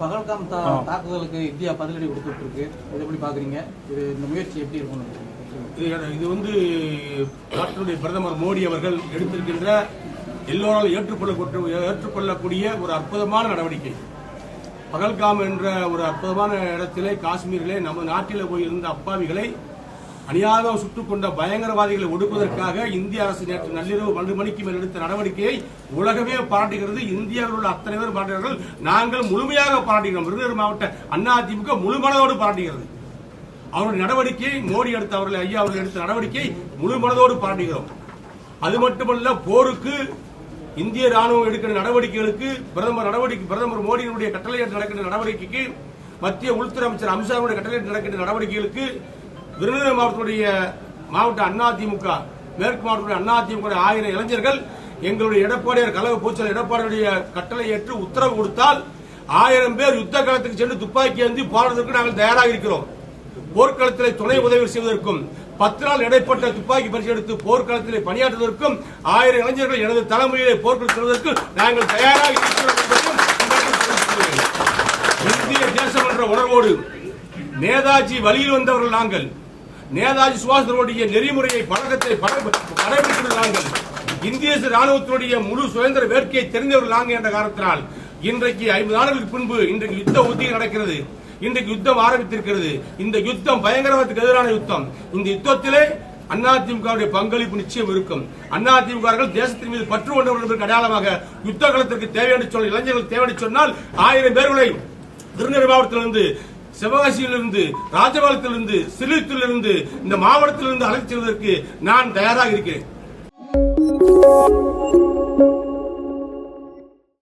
பகல்காம் தா- தாக்குதலுக்கு இந்தியா பதிலடி கொடுத்துட்டு இருக்கு இதை எப்படி பாக்குறீங்க? இது இந்த முயற்சி எப்படி இருக்கும் இது- இது வந்து நாட்டினுடைய பிரதமர் மோடி அவர்கள் எடுத்திருக்கின்ற எல்லோராலும் ஏற்றுக்கொள்ளக்கூடிய ஏற்றுக்கொள்ளக்கூடிய ஒரு அற்புதமான நடவடிக்கை. பகல்காம் என்ற ஒரு அற்புதமான இடத்திலே காஷ்மீரிலே நம்ம நாட்டில் போய் இருந்த அப்பாவிகளை அநியாயம் சுட்டுக் கொண்ட பயங்கரவாதிகளை ஒடுக்குவதற்காக இந்திய அரசு நேற்று நள்ளிரவு பன்னெண்டு மணிக்கு மேல் எடுத்த நடவடிக்கையை உலகமே பாராட்டுகிறது. இந்தியாவில் உள்ள அத்தனை பேர் பாராட்டுகிறார்கள். நாங்கள் முழுமையாக பாராட்டுகிறோம். விருதுநகர் மாவட்ட அதிமுக முழுமனதோடு பாராட்டுகிறது. அவருடைய நடவடிக்கையை மோடி எடுத்த அவர்கள் ஐயா அவர்கள் எடுத்த நடவடிக்கை முழு மனதோடு பாராட்டுகிறோம். அது மட்டுமல்ல போருக்கு இந்திய ராணுவம் எடுக்கிற நடவடிக்கைகளுக்கு பிரதமர் நடவடிக்கை பிரதமர் மோடியினுடைய கட்டளையிட்டு நடக்கின்ற நடவடிக்கைக்கு மத்திய உள்துறை அமைச்சர் அமித்ஷாவுடைய கட்டளையிட்டு நடக்கின்ற நடவடிக்கைகளுக்கு விருதுநகர் மாவட்டத்துடைய மாவட்ட அதிமுக மேற்கு மாவட்டத்துடைய அதிமுக ஆயிரம் இளைஞர்கள் எங்களுடைய எடப்பாடியார் கழக பூச்சல் எடப்பாடியுடைய கட்டளை ஏற்று உத்தரவு கொடுத்தால் ஆயிரம் பேர் யுத்த காலத்துக்கு சென்று துப்பாக்கி ஏந்தி போராடுவதற்கு நாங்கள் தயாராக இருக்கிறோம். போர்க்களத்தில் துணை உதவி செய்வதற்கும் பத்து நாள் இடைப்பட்ட துப்பாக்கி பரிசு எடுத்து போர்க்களத்தில் பணியாற்றுவதற்கும் ஆயிரம் இளைஞர்கள் எனது தலைமுறையிலே போர்க்களம் செல்வதற்கு நாங்கள் தயாராக இருக்கிறோம் இந்திய தேசம் என்ற உணர்வோடு நேதாஜி வழியில் வந்தவர்கள் நாங்கள். நேதாஜி சுபாஷ் சுபாஷனுடைய நெறிமுறையை பழக்கத்தை கடைபிடித்துள்ள நாங்கள் இந்திய ராணுவத்தினுடைய முழு சுதந்திர வேட்கையை தெரிந்தவர்கள் நாங்கள் என்ற காரணத்தினால் இன்றைக்கு ஐம்பது ஆண்டுகளுக்கு பின்பு இன்றைக்கு யுத்த உத்திகள் நடக்கிறது. இன்றைக்கு யுத்தம் ஆரம்பித்திருக்கிறது. இந்த யுத்தம் பயங்கரவாதத்துக்கு எதிரான யுத்தம். இந்த யுத்தத்திலே அதிமுகவுடைய பங்களிப்பு நிச்சயம் இருக்கும். அதிமுகர்கள் தேசத்தின் மீது பற்று கொண்டவர்கள் என்பதற்கு அடையாளமாக யுத்த காலத்திற்கு தேவையான சொன்ன இளைஞர்கள் தேவையான சொன்னால் ஆயிரம் பேர்களை திருநெல்வேலி மாவட்டத்திலிருந்து சிவகாசியிலிருந்து ராஜபாலத்திலிருந்து சிலித்திலிருந்து இந்த மாவட்டத்திலிருந்து அழைத்து செல்வதற்கு நான் தயாராக இருக்கிறேன்.